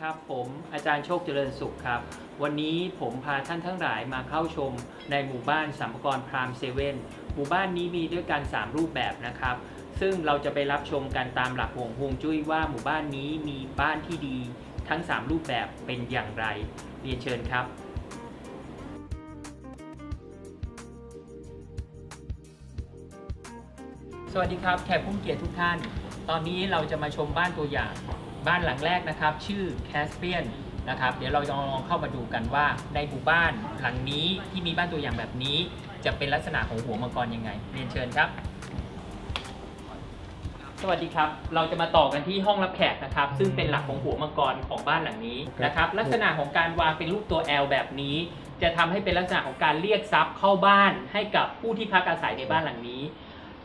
ครับผมอาจารย์โชคเจริญสุขครับ วันนี้ผมพาท่านทั้งหลายมาเข้าชมในหมู่บ้านสัมภกรพรามเซเว่นหมู่บ้านนี้มีด้วยกัน 3 รูปแบบนะครับ ซึ่งเราจะไปรับชมกันตามหลักห่วงฮวงจุ้ยว่าหมู่บ้านนี้มีบ้านที่ดี ทั้ง 3 รูปแบบเป็นอย่างไรเรียนเชิญครับสวัสดีครับแขกผู้มีเกียรติทุกท่าน ตอนนี้เราจะมาชมบ้านตัวอย่าง บ้านหลังแรกนะครับ ชื่อแคสเปียนนะครับ เดี๋ยวเราลองเข้ามาดูกันว่าในหมู่บ้านหลังนี้ที่มีบ้านตัวอย่างแบบนี้ จะเป็นลักษณะของหัวมังกรยังไงเรียนเชิญครับ สวัสดีครับ เราจะมาต่อกันที่ห้องรับแขกนะครับ ซึ่งเป็นหลักของหัวมังกรของบ้านหลังนี้นะครับ ลักษณะของการวางเป็นรูปตัว L แบบนี้ จะทำให้เป็นลักษณะของการเรียกทรัพย์เข้าบ้านให้กับผู้ที่พักอาศัยในบ้านหลังนี้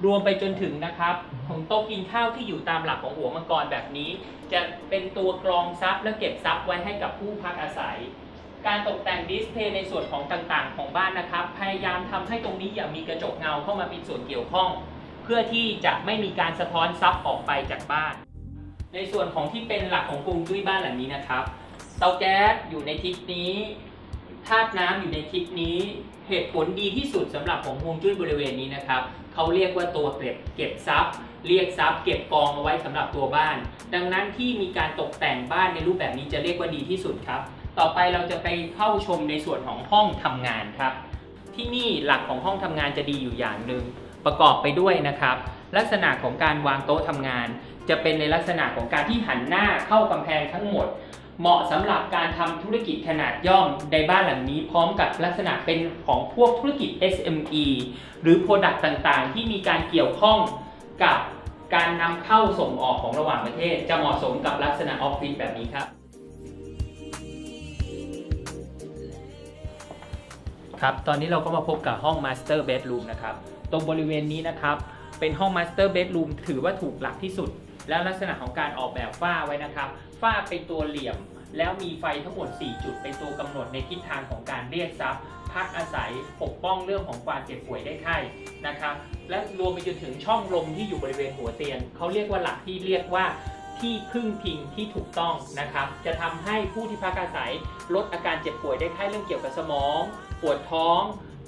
รวมไปจนถึงนะครับของโต๊ะกินข้าวที่อยู่ตามหลักของหัวมังกรแบบนี้ จะเป็นตัวกรองทรัพย์และเก็บทรัพย์ไว้ให้กับผู้พักอาศัย การตกแต่งดิสเพลย์ในส่วนของต่างๆ ของบ้านนะครับ พยายามทำให้ตรงนี้อย่ามีกระจกเงาเข้ามาเป็นส่วนเกี่ยวข้อง เพื่อที่จะไม่มีการสะท้อนทรัพย์ออกไปจากบ้าน ในส่วนของที่เป็นหลักของกรุงจุ้ยบ้านหลังนี้นะครับเตาแก๊สอยู่ในทิศนี้ ธาตุน้ำอยู่ในทิศนี้ เหตุผลดีที่สุดสำหรับของฮวงจุ้ยบริเวณนี้นะครับเขาเรียกว่าตัวเก็บเก็บทรัพย์ เรียกทรัพย์ เก็บกองเอาไว้สำหรับตัวบ้าน ดังนั้นที่มีการตกแต่งบ้านในรูปแบบนี้จะเรียกว่าดีที่สุดครับ ต่อไปเราจะไปเข้าชมในส่วนของห้องทำงานครับ ที่นี่หลักของห้องทำงานจะดีอยู่อย่างหนึ่งประกอบไปด้วยนะครับ ลักษณะของการวางโต๊ะทำงาน จะเป็นในลักษณะของการที่หันหน้าเข้ากำแพงทั้งหมด เหมาะสำหรับการทำธุรกิจขนาดย่อมในบ้านหลังนี้พร้อมกับลักษณะเป็นของพวกธุรกิจ SME หรือ Product ต่างๆ ที่มีการเกี่ยวข้องกับการนำเข้าส่งออกของระหว่างประเทศ จะเหมาะสมกับลักษณะออฟฟิศแบบนี้ครับ ครับตอนนี้เราก็มาพบกับห้อง Master Bedroom นะครับ ตรงบริเวณนี้นะครับ เป็นห้อง Master Bedroom ถือว่าถูกหลักที่สุด แล้วลักษณะของการออกแบบฝ้าไว้นะครับ ฝ้าเป็นตัวเหลี่ยม แล้วมีไฟทั้งหมด 4 จุดเป็นตัวกำหนดในทิศทางของการเรียกทรัพย์ พักอาศัยปกป้องเรื่องของความเจ็บป่วยได้ไข้นะครับ และรวมไปจนถึงช่องลมที่อยู่บริเวณหัวเตียงเขาเรียกว่าหลักที่เรียกว่าที่พึ่งพิงที่ถูกต้องนะครับ จะทำให้ผู้ที่พักอาศัยลดอาการเจ็บป่วยได้ไข้เรื่องเกี่ยวกับสมอง ปวดท้อง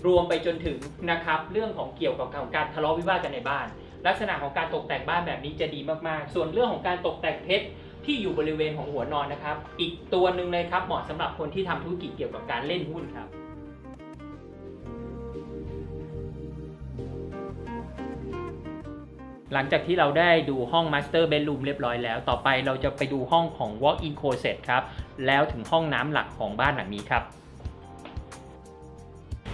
รวมไปจนถึงนะครับเรื่องของเกี่ยวกับการทะเลาะวิวาทกันในบ้าน ลักษณะของการตกแต่งบ้านแบบนี้จะดีมากๆ ส่วนเรื่องของการตกแต่งเพชร ที่อยู่บริเวณของหัวนอนนะครับ อีกตัวหนึ่งเลยครับเหมาะสำหรับคนที่ทำธุรกิจเกี่ยวกับการเล่นหุ้นครับหลังจากที่เราได้ดูห้อง Master Bedroom เรียบร้อยแล้ว ต่อไปเราจะไปดูห้องของ Walk-in Closet ครับ แล้วถึงห้องน้ำหลักของบ้านหลังนี้ครับ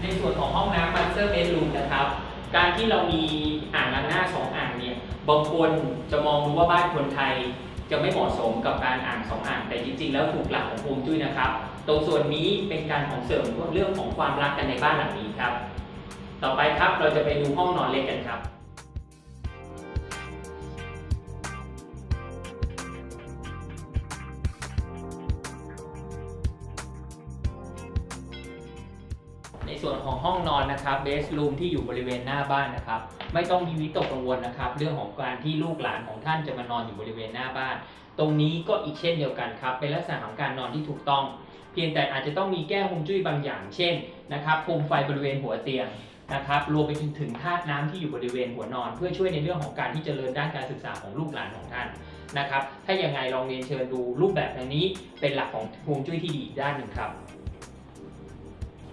ในส่วนของห้องน้ำ Master Bedroom นะครับ การที่เรามีอ่างล้างหน้า2อ่างเนี่ย บางคนจะมองดูว่าบ้านคนไทย จะไม่เหมาะสมกับการอ่านสองอ่านแต่จริง ๆ แล้วถูกหลักของฮวงจุ้ยนะครับ ตรงส่วนนี้เป็นการของเสริมเรื่องของความรักกันในบ้านหลังนี้ครับ ต่อไปครับเราจะไปดูห้องนอนเล็กกันครับ อนอนนะครับเบสรูมที่อยู่บริเวณหน้าบ้านนะครับ ไม่ต้องมีวิตกกังวลนะครับ เรื่องของการที่ลูกหลานของท่านจะมานอนอยู่บริเวณหน้าบ้าน ตรงนี้ก็อีกเช่นเดียวกันครับ เป็นลักษณะของการนอนที่ถูกต้อง เพียงแต่อาจจะต้องมีแก้ฮวงจุ้ยบางอย่าง เช่นนะครับโคมไฟบริเวณหัวเตียงนะครับรวมไปจนถึงธาตุน้ำที่อยู่บริเวณหัวนอน เพื่อช่วยในเรื่องของการที่เจริญด้านการศึกษาของลูกหลานของท่านนะครับ ถ้าอย่างไงลองเรียนเชิญดูรูปแบบอันนี้เป็นหลักของฮวงจุ้ยที่ดีด้านหนึ่งครับ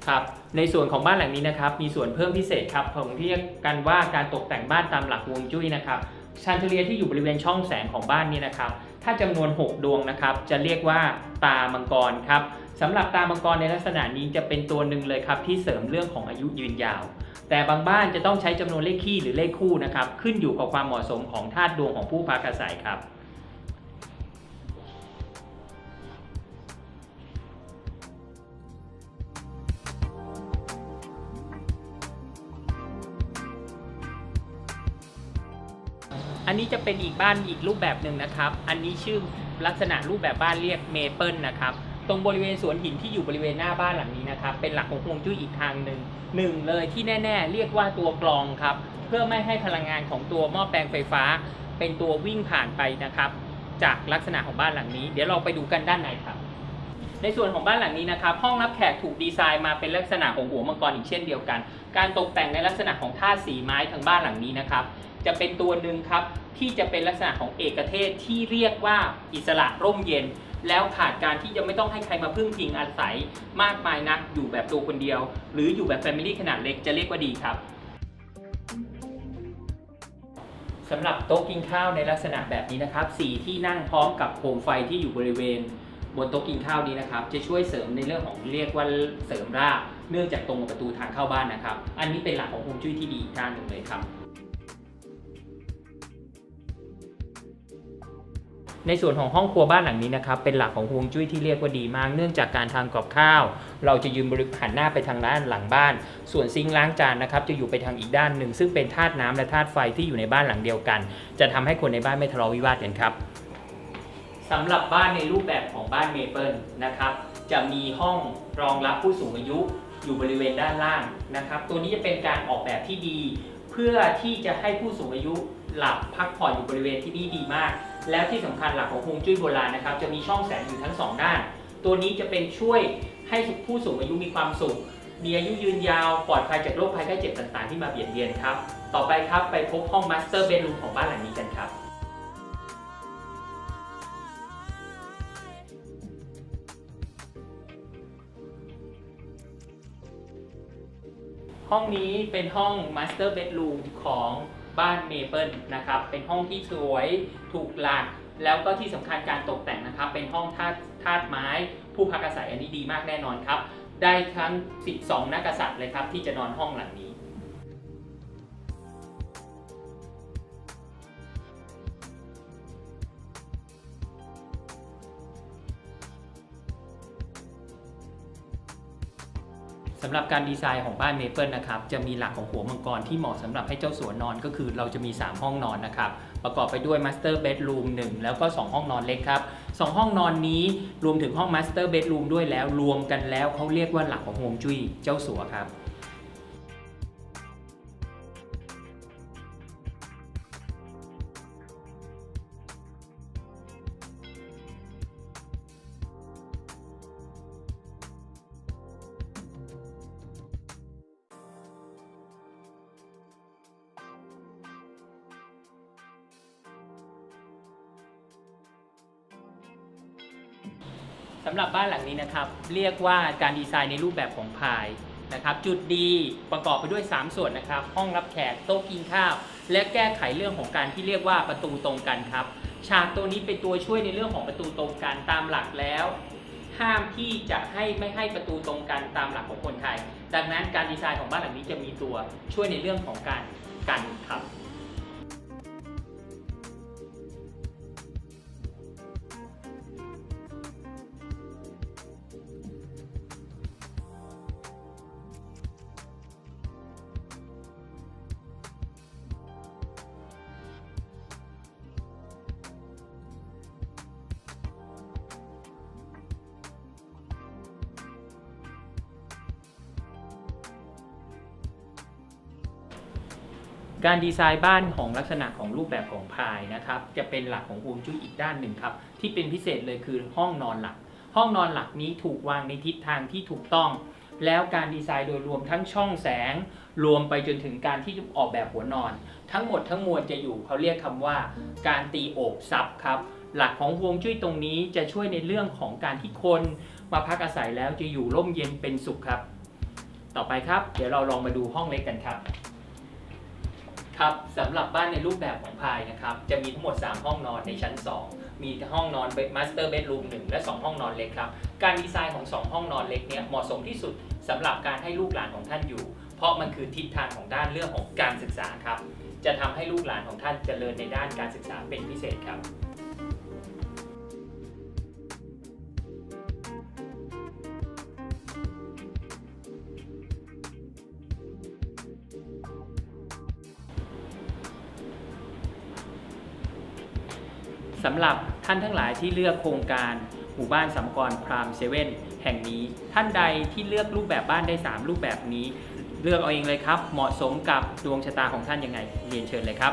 ครับในส่วนของบ้านหลังนี้นะครับมีส่วนเพิ่มพิเศษครับผมเรียกกันว่าการตกแต่งบ้านตามหลักฮวงจุ้ยนะครับชานเทเลียที่อยู่บริเวณช่องแสงของบ้านนี้นะครับถ้าจำนวน 6 ดวงนะครับจะเรียกว่าตามังกรครับสำหรับตามังกรในลักษณะนี้จะเป็นตัวหนึ่งเลยครับที่เสริมเรื่องของอายุยืนยาว แต่บางบ้านจะต้องใช้จำนวนเลขคี่หรือเลขคู่นะครับขึ้นอยู่กับความเหมาะสมของธาตุดวงของผู้พักอาศัยครับ อันนี้จะเป็นอีกบ้านอีกรูปแบบหนึ่งนะครับ อันนี้ชื่อลักษณะรูปแบบบ้านเรียกเมเปิลนะครับ ตรงบริเวณสวนหินที่อยู่บริเวณหน้าบ้านหลังนี้นะครับ เป็นหลักของฮวงจุ้ยอีกทางหนึ่งหนึ่งเลยที่แน่ ๆ เรียกว่าตัวกรองครับ เพื่อไม่ให้พลังงานของตัวหม้อแปลงไฟฟ้า เป็นตัววิ่งผ่านไปนะครับ จากลักษณะของบ้านหลังนี้ เดี๋ยวเราไปดูกันด้านในครับ ในส่วนของบ้านหลังนี้นะครับ ห้องรับแขกถูกดีไซน์มาเป็นลักษณะของหัวมังกรอีกเช่นเดียวกัน การตกแต่งในลักษณะของท่าสีไม้ทางบ้านหลังนี้นะครับ จะเป็นตัวหนึ่งครับ ที่จะเป็นลักษณะของเอกเทศที่เรียกว่าอิสระร่มเย็น แล้วขาดการที่จะไม่ต้องให้ใครมาพึ่งพิงอาศัยมากมายนักอยู่แบบตัวคนเดียว หรืออยู่แบบแฟมิลี่ขนาดเล็กจะเรียกว่าดีครับสำหรับโต๊ะกินข้าวในลักษณะแบบนี้นะครับสีที่นั่งพร้อมกับโคมไฟที่อยู่บริเวณ บนโต๊ะกินข้าวนี้นะครับ จะช่วยเสริมในเรื่องของเรียกว่าเสริมรากเนื่องจากตรงประตูทางเข้าบ้านนะครับ อันนี้เป็นหลักของฮวงจุ้ยที่ดีอีกด้านหนึ่งเลยครับ ในส่วนของห้องครัวบ้านหลังนี้นะครับเป็นหลักของฮวงจุ้ยที่เรียกว่าดีมาก เนื่องจากการทานกับข้าว เราจะยืนบริหันหน้าไปทางด้านหลังบ้าน ส่วนซิงค์ล้างจานนะครับจะอยู่ไปทางอีกด้านหนึ่ง ซึ่งเป็นธาตุน้ำและธาตุไฟที่อยู่ในบ้านหลังเดียวกัน จะทำให้คนในบ้านไม่ทะเลาะวิวาทกันครับสำหรับบ้านในรูปแบบของบ้านเมเปิลนะครับจะมีห้องรองรับผู้สูงอายุอยู่บริเวณด้านล่างนะครับ ตัวนี้จะเป็นการออกแบบที่ดี เพื่อที่จะให้ผู้สูงอายุหลับพักผ่อนอยู่บริเวณที่นี่ดีมาก แล้วที่สำคัญหลักของฮวงจุ้ยโบราณนะครับ จะมีช่องแสงอยู่ทั้งสองด้าน ตัวนี้จะเป็นช่วยให้ผู้สูงอายุมีความสุข มีอายุยืนยาวปลอดภัยจากโรคภัยไข้เจ็บต่างๆ ที่มาเบียดเบียนครับ ต่อไปครับไปพบห้องมาสเตอร์เบดรูมของบ้านหลังนี้กันครับห้องนี้เป็นห้อง Master Bedroom ของ บ้านเมเปิลนะครับ เป็นห้องที่สวยถูกหลัก แล้วก็ที่สำคัญการตกแต่งนะครับ เป็นห้องธาตุธาตุไม้ ผู้พักอาศัยอันนี้ดีมากแน่นอนครับ ได้ทั้ง 12 นักกษัตริย์เลยครับที่จะนอนห้องหลังนี้ สำหรับการดีไซน์ของบ้านเมเปิลนะครับจะมีหลักของหัวมังกรที่เหมาะสำหรับให้เจ้าสัวนอนก็คือเราจะมี 3 ห้องนอนนะครับประกอบไปด้วยมาสเตอร์เบดรูม1แล้วก็ 2 ห้องนอนเล็กครับ 2 ห้องนอนนี้รวมถึงห้องมาสเตอร์เบดรูมด้วยแล้วรวมกันแล้วเขาเรียกว่าหลักของฮวงจุ้ยเจ้าสัวครับ สำหรับบ้านหลังนี้นะครับ เรียกว่าการดีไซน์ในรูปแบบของพายนะครับ จุดดีประกอบไปด้วย 3 ส่วนนะครับ ห้องรับแขกโต๊ะกินข้าว และแก้ไขเรื่องของการที่เรียกว่าประตูตรงกันครับ ฉากตัวนี้เป็นตัวช่วยในเรื่องของประตูตรงกันตามหลักแล้ว ห้ามที่จะให้ไม่ให้ประตูตรงกันตามหลักของคนไทย ดังนั้นการดีไซน์ของบ้านหลังนี้จะมีตัวช่วยในเรื่องของการกัน การดีไซน์บ้านของลักษณะของรูปแบบของพายนะครับจะเป็นหลักของฮวงจุ้ยอีกด้านหนึ่งครับที่เป็นพิเศษเลยคือห้องนอนหลัก ห้องนอนหลักนี้ถูกวางในทิศทางที่ถูกต้อง แล้วการดีไซน์โดยรวมทั้งช่องแสง รวมไปจนถึงการที่ออกแบบหัวนอน ทั้งหมดทั้งมวลจะอยู่เขาเรียกคำว่า การตีโอบซับครับหลักของฮวงจุ้ยตรงนี้จะช่วยในเรื่องของการที่คนมาพักอาศัยแล้วจะอยู่ร่มเย็นเป็นสุขครับ ต่อไปครับ เดี๋ยวเราลองมาดูห้องเล็กกันครับ ครับสำหรับบ้านในรูปแบบของพายนะครับ จะมีทั้งหมด 3 ห้องนอนในชั้น 2 มีห้องนอนมาสเตอร์เบดรูม1และ 2 ห้องนอนเล็กครับ การดีไซน์ของ 2 ห้องนอนเล็กเนี้ยเหมาะสมที่สุดสำหรับการให้ลูกหลานของท่านอยู่ เพราะมันคือทิศทางของด้านเรื่องของการศึกษาครับ จะทำให้ลูกหลานของท่านเจริญในด้านการศึกษาเป็นพิเศษครับ สำหรับท่านทั้งหลายที่เลือกโครงการหมู่บ้านสัมกรพรามเซเว่นแห่งนี้ ท่านใดที่เลือกรูปแบบบ้านได้ 3 รูปแบบนี้ เลือกเอาเองเลยครับ เหมาะสมกับดวงชะตาของท่านยังไงเรียนเชิญเลยครับ